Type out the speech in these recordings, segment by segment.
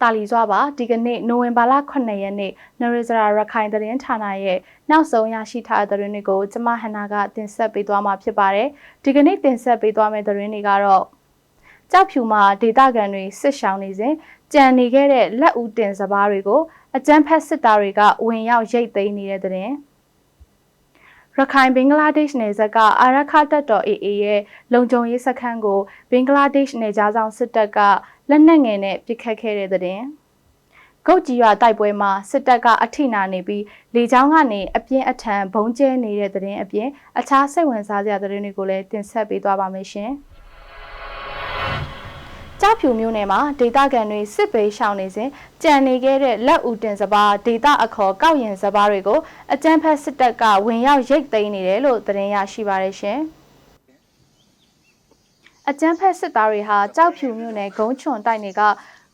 တာလီစွာပါဒီကနေ့နိုဝင်ဘာလ9ရက်နေ့နရဇရာရခိုင်သတင်းဌာနရဲ့နောက်ဆုံးရရှိထားတဲ့သတင်းတွေကိုကျမဟန်နာကတင်ဆက်ပေးသွားမှာဖြစ်ပါတယ်ဒီကနေ့တင်ဆက်ပေးသွားမယ့်သတင်းတွေကတော့ကြောက်ဖြူမှာဒေတာကန်တွေစစ်ရှောင်နေစဉ်ကြံနေခဲ့တဲ့လက်ဦးတင်စပားတွေကိုအကြမ်းဖက်စစ်သားတွေကဝင်ရောက်ရိတ်သိမ်းနေတဲ့တဲ့ရခိုင်ဘင်္ဂလားဒေ့ရှ်နယ်စပ်ကအာရခတပ်တော် AA ရဲ့လုံခြုံရေးစခန်းကိုဘင်္ဂလားဒေ့ရှ်နယ်ကြားဆောင်စစ်တပ်က လက်နက်ငယ်နဲ့ပစ်ခတ်ခဲ့တဲ့တဲ့။ဂုတ်ကြီးရွာတိုက်ပွဲမှာစစ်တပ်ကအထိနာနေပြီးလေကြောင်းကနေအပြင်းအထန်ဘုံကျဲနေတဲ့တဲ့အပြင်အခြားစိတ်ဝင်စားစရာသတင်းတွေကိုလည်းတင်ဆက်ပေးသွားပါမယ်ရှင်။ကြောက်ဖြူမျိုးနယ်မှာဒေတာကန်တွေစစ်ပေးရှောင်နေစဉ်ကြံနေခဲ့တဲ့လက်ဦးတင်စပါဒေတာအခေါ်ကောက်ရင်စပါတွေကိုအကြမ်းဖက်စစ်တပ်ကဝင်ရောက်ရိတ်သိမ်းနေတယ်လို့သတင်းရရှိပါတယ်ရှင်။ အကြမ်းဖက်စစ်သားတွေဟာကြောက်ဖြူမြို့နယ်ဂုံးချွန်တိုက်နယ်က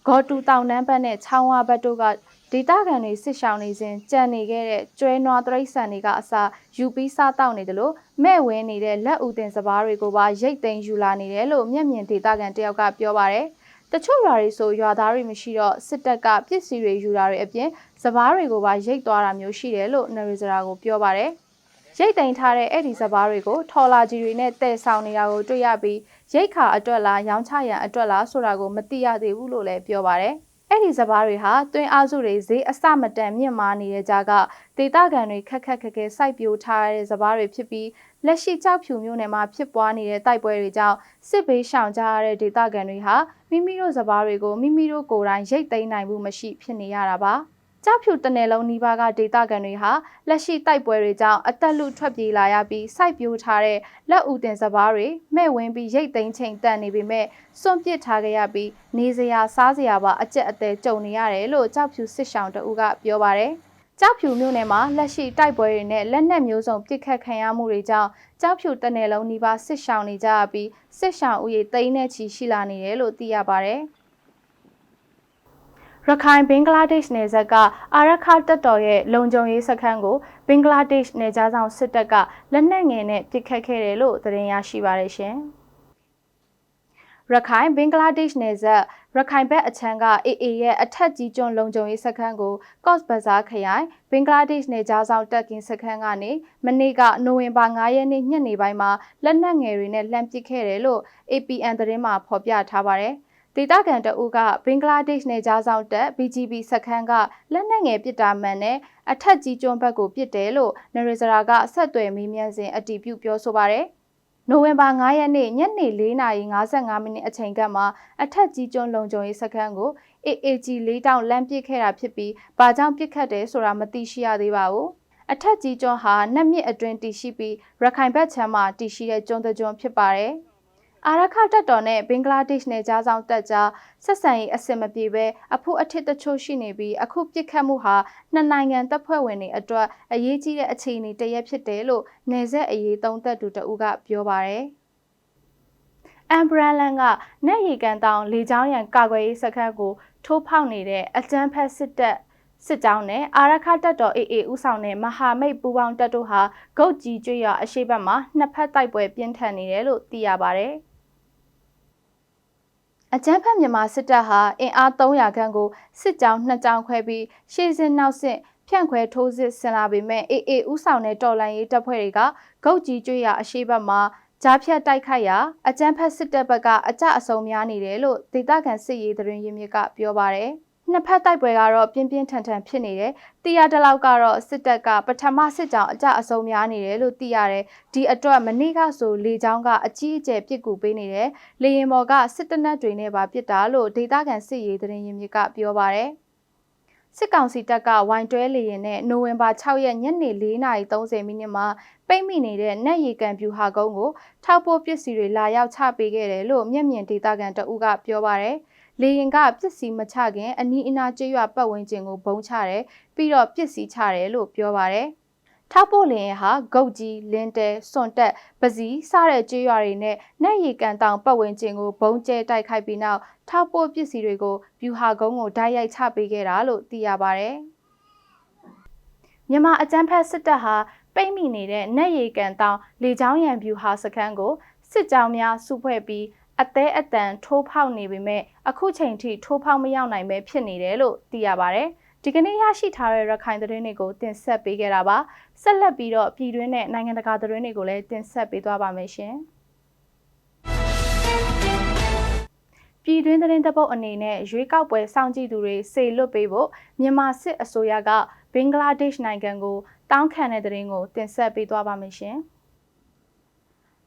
ဂေါ်တူတောင်တန်းဘက်နဲ့ချောင်းဝါဘက်တို့ကဒေတာကန်တွေစစ်ရှောင်နေစဉ်ကြံနေခဲ့တဲ့ကျွဲနွားတရိတ်ဆန်တွေကအစာယူပြီးစားတောက်နေတယ်လို့မဲ့ဝဲနေတဲ့လက်ဦးတင်စပားတွေကိုပါရိတ်သိမ်းယူလာနေတယ်လို့မျက်မြင်ဒေတာကန်တယောက်ကပြောပါတယ်တချို့ရွာတွေဆိုရွာသားတွေမရှိတော့စစ်တပ်ကပစ္စည်းတွေယူတာတွေအပြင်စပားတွေကိုပါရိတ်သွားတာမျိုးရှိတယ်လို့နရီဇရာကိုပြောပါတယ် ရိတ်သိမ်းထားတဲ့အဲ့ဒီစပားတွေကိုထော်လာကြီးတွေနဲ့တဲဆောင်နေတာကိုတွေ့ရပြီးရိတ်ခါအတွက်လားရောင်းချရန်အတွက်လားဆိုတာကိုမသိရသေးဘူးလို့လည်းပြောပါတယ်။အဲ့ဒီစပားတွေဟာတွင်းအားစုတွေဈေးအစမတန်မြင့်မားနေတဲ့ကြားကဒေသခံတွေခက်ခက်ခက်ခဲစိုက်ပျိုးထားတဲ့စပားတွေဖြစ်ပြီးလက်ရှိကြောက်ဖြူမျိုးနယ်မှာဖြစ်ပွားနေတဲ့တိုက်ပွဲတွေကြောင့်စစ်ဘေးရှောင်ကြရတဲ့ဒေသခံတွေဟာမိမိတို့စပားတွေကိုမိမိတို့ကိုယ်တိုင်ရိတ်သိမ်းနိုင်မှုမရှိဖြစ်နေရတာပါ။ ကြောက်ဖြူတနယ်လုံးနီးပါးကဒေသခံတွေဟာလက်ရှိတိုက်ပွဲတွေကြောင့်အသက်လူထွက်ပြေးလာရပြီးစိုက်ပျိုးထားတဲ့လက်ဦးတင်စပားတွေမဲ့ဝင်ပြီးရိတ်သိမ်းချိန်တန်နေပေမဲ့စွန့်ပစ်ထားခဲ့ရပြီးနေစရာစားစရာပါအကျက်အသေးကြုံနေရတယ်လို့ကြောက်ဖြူစစ်ဆောင်တအူးကပြောပါတယ်ကြောက်ဖြူမြို့နယ်မှာလက်ရှိတိုက်ပွဲတွေနဲ့လက်နက်မျိုးစုံပစ်ခတ်ခံရမှုတွေကြောင့်ကြောက်ဖြူတနယ်လုံးနီးပါးစစ်ရှောင်နေကြပြီးစစ်ရှောင်ဥယေသိန်းနဲ့ချီရှိလာနေတယ်လို့သိရပါတယ်။ ရခိုင်ဘင်္ဂလားဒေ့ရှ်နယ်စပ်ကအာရခတပ်တော်ရဲ့လုံခြုံရေးစခန်းကိုဘင်္ဂလားဒေ့ရှ်နယ်ခြားဆောင်စစ်တပ်ကလက်နက်ငယ်နဲ့ပစ်ခတ်ခဲ့တယ်လို့သတင်းရရှိပါတယ်ရှင်။ရခိုင်ဘင်္ဂလားဒေ့ရှ်နယ်စပ်ရခိုင်ဘက်အချမ်းက AA ရဲ့အထက်ကြီးကျွန်းလုံခြုံရေးစခန်းကို Coast Bazar ခရိုင်ဘင်္ဂလားဒေ့ရှ်နယ်ကြားဆောင်တပ်ကင်းစခန်းကနေမနေ့ကနိုဝင်ဘာ9ရက်နေ့ညနေပိုင်းမှာလက်နက်ငယ်တွေနဲ့လှမ်းပစ်ခဲ့တယ်လို့ APN သတင်းမှာဖော်ပြထားပါတယ်။ ဒေသခံတအုပ်ကဘင်္ဂလားဒေ့ရှ်နယ်ကြားဆောင်တပ် BGB စခန်းကလက်နက်ငယ်ပစ်တာမှန်နဲ့အထက်ကြီးကျွန်းဘက်ကိုပစ်တယ်လို့နရီဇရာကဆက်သွယ်မေးမြန်းစဉ်အတည်ပြုပြောဆိုပါတယ်။နိုဝင်ဘာ9ရက်နေ့ညနေ4:55မိနစ်အချိန်ကမှအထက်ကြီးကျွန်းလုံခြုံရေးစခန်းကို AAG ၄တောင်လမ်းပစ်ခဲ့တာဖြစ်ပြီးဘာကြောင့်ပစ်ခတ်တယ်ဆိုတာမသိရှိရသေးပါဘူး။အထက်ကြီးကျွန်းဟာနှက်မြစ်အတွင်းတည်ရှိပြီးရခိုင်ဘက်ခြမ်းမှာတည်ရှိတဲ့ကျွန်းတကျွန်းဖြစ်ပါတယ်။ အာရခတပ်တော်နဲ့ဘင်္ဂလားဒေ့ရှ်နယ်ကြားဆောင်တပ်ကြားဆက်ဆံရေးအဆင်မပြေဘဲအဖို့အထစ်တချို့ရှိနေပြီးအခုပြစ်ခတ်မှုဟာနှစ်နိုင်ငံတပ်ဖွဲ့ဝင်တွေအတွက်အရေးကြီးတဲ့အခြေအနေတရက်ဖြစ်တယ်လို့နယ်ဆက်အရေးသုံးသက်သူတဦးကပြောပါတယ်။အမ်ဘရန်လန်ကနက်ရီကန်တောင်လေကြောင်းရန်ကာကွယ်ရေးစခန်းကိုထိုးဖောက်နေတဲ့အကြမ်းဖက်စစ်တပ်စစ်ကြောင်းနဲ့အာရခတပ်တော် AA ဥဆောင်တဲ့မဟာမိတ်ပူးပေါင်းတပ်တို့ဟာဂုတ်ကြီးကျွော်အရှိတ်ဘက်မှာနှစ်ဖက်တိုက်ပွဲပြင်းထန်နေတယ်လို့သိရပါဗျ။ အကြမ်းဖက်မြန်မာစစ်တပ်ဟာအင်အား300ခန့်ကိုစစ်ကြောင်းနှစ်ကြောင်းခွဲပြီးရှေ့စစ်နောက်စစ်ဖြန့်ခွဲထိုးစစ်ဆင်လာပေမဲ့အေအေဥဆောင်တဲ့တော်လှန်ရေးတပ်ဖွဲ့တွေကဂုတ်ကြီးကျွေးရအရှိဘက်မှာကြားဖြတ်တိုက်ခိုက်ရာအကြမ်းဖက်စစ်တပ်ဘက်ကအကြအဆုံများနေတယ်လို့ဒေသခံစစ်ရေးသတင်းရင်းမြစ်ကပြောပါရယ်။ နှစ်ဖက်တိုက်ပွဲကတော့ပြင်းပြင်းထန်ထန်ဖြစ်နေတယ်။တီရတလောက်ကတော့စစ်တပ်ကပထမစစ်ကြောင်းအကြအဆုံးများနေတယ်လို့သိရတယ်။ဒီအတွက်မနေ့ကဆိုလေချောင်းကအကြီးအကျယ်ပြစ်ကူပေးနေတယ်။လေရင်ပေါ်ကစစ်တနက်တွေနဲ့ပါပြစ်တာလို့ဒေသခံစစ်ရေးသတင်းရင်းမြစ်ကပြောပါရယ်။စစ်ကောင်စီတပ်ကဝိုင်တွဲလေရင်နဲ့နိုဝင်ဘာ6ရက်ညနေ4:30မိနစ်မှာပိတ်မိနေတဲ့နက်ရီကန်ပြူဟာကုန်းကိုထောက်ပိုးပစ္စည်းတွေလာရောက်ချပေးခဲ့တယ်လို့မျက်မြင်ဒေသခံတအုပ်ကပြောပါရယ်။ လေရင်ကပစ္စည်းမချခင်အနီးအနားကျွော်ပတ်ဝန်းကျင်ကိုဘုံချတယ်ပြီးတော့ပစ္စည်းချတယ်လို့ပြောပါတယ်ထောက်ပို့လင်ဟာဂုတ်ကြီးလင်းတဲစွန်တက်ပစီစတဲ့ကျွေးရွာတွေနဲ့နက်ရီကန်တောင်ပတ်ဝန်းကျင်ကိုဘုံကျဲတိုက်ခိုက်ပြီးနောက်ထောက်ပို့ပစ္စည်းတွေကိုဗျူဟာကုန်းကိုဓာတ်ရိုက်ချပေးခဲ့တာလို့သိရပါဗျ။မြန်မာအကြမ်းဖက်စစ်တပ်ဟာပိတ်မိနေတဲ့နက်ရီကန်တောင်လေချောင်းရံဗျူဟာစခန်းကိုစစ်ကြောင်းများစုဖွဲ့ပြီး အသေးအတန်ထိုးဖောက်နေပေမဲ့အခုချိန်ထိထိုးဖောက်မရောက်နိုင်ပဲဖြစ်နေတယ်လို့သိရပါတယ်။ဒီကနေ့ရရှိထားတဲ့ရခိုင်သတင်းတွေကိုတင်ဆက်ပေးခဲ့တာပါ။ဆက်လက်ပြီးတော့ပြည်တွင်းနဲ့နိုင်ငံတကာသတင်းတွေကိုလည်းတင်ဆက်ပေးသွားပါမယ်ရှင်။ပြည်တွင်းသတင်းတပုတ်အနေနဲ့ရွေးကောက်ပွဲစောင့်ကြည့်သူတွေစေလွတ်ပေးဖို့မြန်မာစစ်အစိုးရကဘင်္ဂလားဒေ့ရှ်နိုင်ငံကိုတောင်းခံတဲ့သတင်းကိုတင်ဆက်ပေးသွားပါမယ်ရှင်။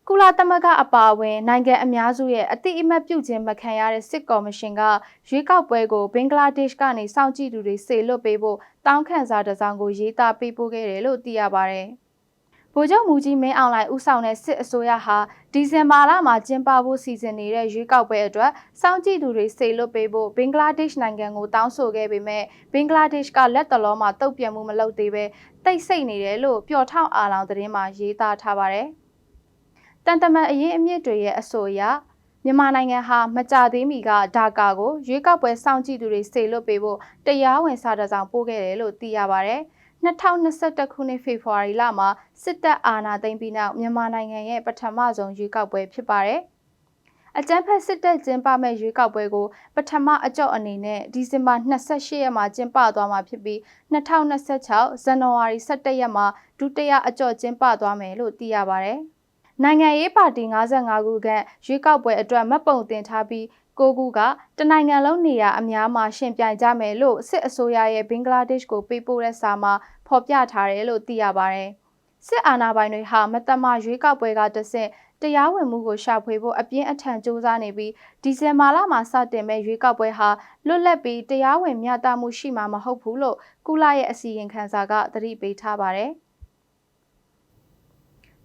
ကုလသမဂ္ဂအပါအဝင် နိုင်ငံအများစုရဲ့အတိအမှတ်ပြုခြင်းမခံရတဲ့စစ်ကော်မရှင်ကရွေးကောက်ပွဲကိုဘင်္ဂလားဒေ့ရှ်ကနေစောင့်ကြည့်သူတွေစေလွတ်ပေးဖို့တောင်းခံစာတစ်စောင်ကိုရေးသားပေးပို့ခဲ့တယ်လို့သိရပါတယ်။ဗိုလ်ချုပ်မူကြီးမင်းအောင်လှိုင်ဦးဆောင်တဲ့စစ်အစိုးရဟာဒီဇင်ဘာလမှာကျင်းပဖို့စီစဉ်နေတဲ့ရွေးကောက်ပွဲအတွက်စောင့်ကြည့်သူတွေစေလွတ်ပေးဖို့ဘင်္ဂလားဒေ့ရှ်နိုင်ငံကိုတောင်းဆိုခဲ့ပေမဲ့ဘင်္ဂလားဒေ့ရှ်ကလက်တလောမှာတုံ့ပြန်မှုမလုပ်သေးပဲတိတ်ဆိတ်နေတယ်လို့ပျော်ထောက်အာလောင်သတင်းမှာရေးသားထားပါတယ်။ တန်တမန်အရေးအမြစ်တွေရဲ့အဆိုအရမြန်မာနိုင်ငံဟာမကြသေးမီကဒါကာကိုရွေးကောက်ပွဲစောင့်ကြည့်သူတွေစေလွတ်ပေးဖို့တရားဝင်စာတစောင်ပို့ခဲ့တယ်လို့သိရပါဗျ။2021ခုနှစ်ဖေဖော်ဝါရီလမှာစစ်တပ်အာဏာသိမ်းပြီးနောက်မြန်မာနိုင်ငံရဲ့ပထမဆုံးရွေးကောက်ပွဲဖြစ်ပါတယ်။အကြမ်းဖက်စစ်တပ်ကျင်းပမဲ့ရွေးကောက်ပွဲကိုပထမအကြော့အနေနဲ့ဒီဇင်ဘာ28ရက်မှာကျင်းပသွားမှာဖြစ်ပြီး2026ဇန်နဝါရီ17ရက်မှာဒုတိယအကြော့ကျင်းပသွားမယ်လို့သိရပါဗျ။ နိုင်ငံရေးပါတီ55ခုကရွေးကောက်ပွဲအတွက်မှတ်ပုံတင်ထားပြီးကိုကူကတနိုင်ငံလုံးနေရာအများမှာရှင်ပြိုင်ကြမယ်လို့စစ်အစိုးရရဲ့ဘင်္ဂလားဒေ့ရှ်ကိုပေးပို့တဲ့စာမှာဖော်ပြထားတယ်လို့သိရပါတယ်။စစ်အာဏာပိုင်တွေဟာမတမရွေးကောက်ပွဲကတဆင့်တရားဝင်မှုကိုရှာဖွေဖို့အပြင်းအထန်စ조사နေပြီးဒီဇင်ဘာလမှာစတင်မဲ့ရွေးကောက်ပွဲဟာလွတ်လပ်ပြီးတရားဝင်မျှတမှုရှိမှာမဟုတ်ဘူးလို့ကုလရဲ့အစီရင်ခံစာကသတိပေးထားပါတယ်။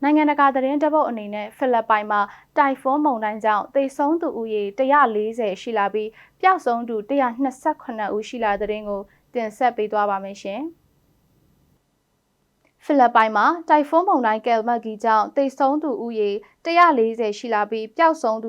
နိုင်ငံတကာသတင်းတပုတ်အနေနဲ့ဖိလစ်ပိုင်မှာတိုင်ဖွန်းမုန်တိုင်းကြောင့်သေဆုံးသူဦးရေ140ရှိလာပြီးပျောက်ဆုံးသူ128ဦးရှိလာတဲ့တဲ့ကိုတင်ဆက်ပေးသွားပါမယ်ရှင်။ဖိလစ်ပိုင်မှာတိုင်ဖွန်းမုန်တိုင်းကယ်မတ်ဂီကြောင့်သေဆုံးသူဦးရေ140ရှိလာပြီးပျောက်ဆုံးသူ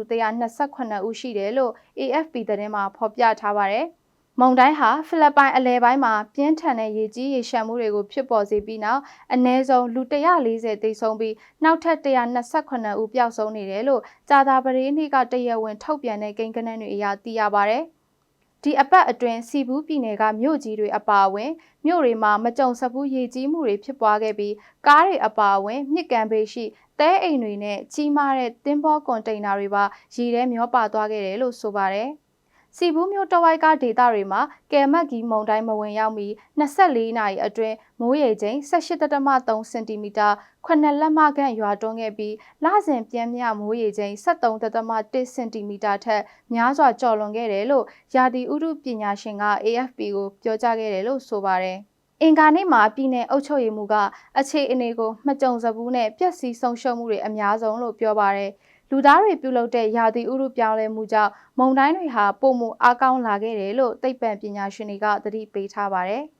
128ဦးရှိတယ်လို့ AFP သတင်းမှာဖော်ပြထားပါတယ်။ မုန်တိုင်းဟာဖိလစ်ပိုင်အလဲပိုင်းမှာပြင်းထန်တဲ့ရေကြီးရေရှမ်းမှုတွေကိုဖြစ်ပေါ်စေပြီးနောက်အနည်းဆုံးလူ140သေဆုံးပြီးနောက်ထပ်128ဦးပျောက်ဆုံးနေတယ်လို့ကြာသာပတေးနေ့ကတရက်ဝင်ထုတ်ပြန်တဲ့ကိန်းဂဏန်းတွေအရသိရပါဗျ။ဒီအပတ်အတွင်းစီဘူးပြည်နယ်ကမြို့ကြီးတွေအပါအဝင်မြို့တွေမှာမကြုံစဘူးရေကြီးမှုတွေဖြစ်ပွားခဲ့ပြီးကားတွေအပါအဝင်မြစ်ကန်ဘေးရှိတဲအိမ်တွေနဲ့ကြီးမားတဲ့တင်းဘောကွန်တိန်နာတွေပါရေထဲမျောပါသွားခဲ့တယ်လို့ဆိုပါတယ်။ စီဘူးမြို့တဝိုက်ကဒေသတွေမှာကယ်မက်ဂီမုန်တိုင်းမဝင်ရောက်မီ24နာရီအတွင်းမိုးရေချိန်18.3စင်တီမီတာ9လက်မခန့်ရွာတွန်းခဲ့ပြီးလစဉ်ပြင်းမြမိုးရေချိန်73.1စင်တီမီတာထက်များစွာကျော်လွန်ခဲ့တယ်လို့ယာတီဥတုပညာရှင်က AFP ကိုပြောကြားခဲ့တယ်လို့ဆိုပါတယ်။အင်ကာနေ့မှာပြည်내အုပ်ချုပ်ရေးမှူးကအခြေအနေကိုမကြုံစဘူးနဲ့ပျက်စီးဆုံးရှုံးမှုတွေအများဆုံးလို့ပြောပါတယ်။ လူသားတွေပြုလုပ်တဲ့ရာသီဥတုပြောင်းလဲမှုကြောင့်မုန်တိုင်းတွေဟာပုံမှုအားကောင်းလာခဲ့တယ်လို့သိပ္ပံပညာရှင်တွေကသတိပေးထားပါတယ်။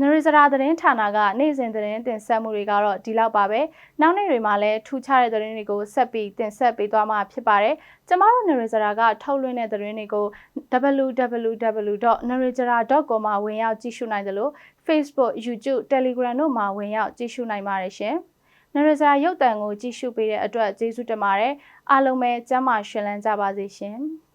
နရီစရာသတင်းဌာနကနေ့စဉ်သတင်းတင်ဆက်မှုတွေကတော့ဒီလောက်ပါပဲ။နောက်နေ့တွေမှာလည်းထူးခြားတဲ့သတင်းတွေကိုဆက်ပြီးတင်ဆက်ပေးသွားမှာဖြစ်ပါတယ်။ကျမတို့နရီစရာကထုတ်လွှင့်တဲ့သတင်းတွေကို www.narijara.com မှာဝင်ရောက်ကြည့်ရှုနိုင်တယ်လို့ Facebook, YouTube, Telegram တို့မှာဝင်ရောက်ကြည့်ရှုနိုင်ပါတယ်ရှင်။နရီစရာရုပ်သံကိုကြည့်ရှုပေးတဲ့အတွက်ကျေးဇူးတင်ပါတယ်။အားလုံးပဲကျမ်းမာရှင်လန်းကြပါစေရှင်။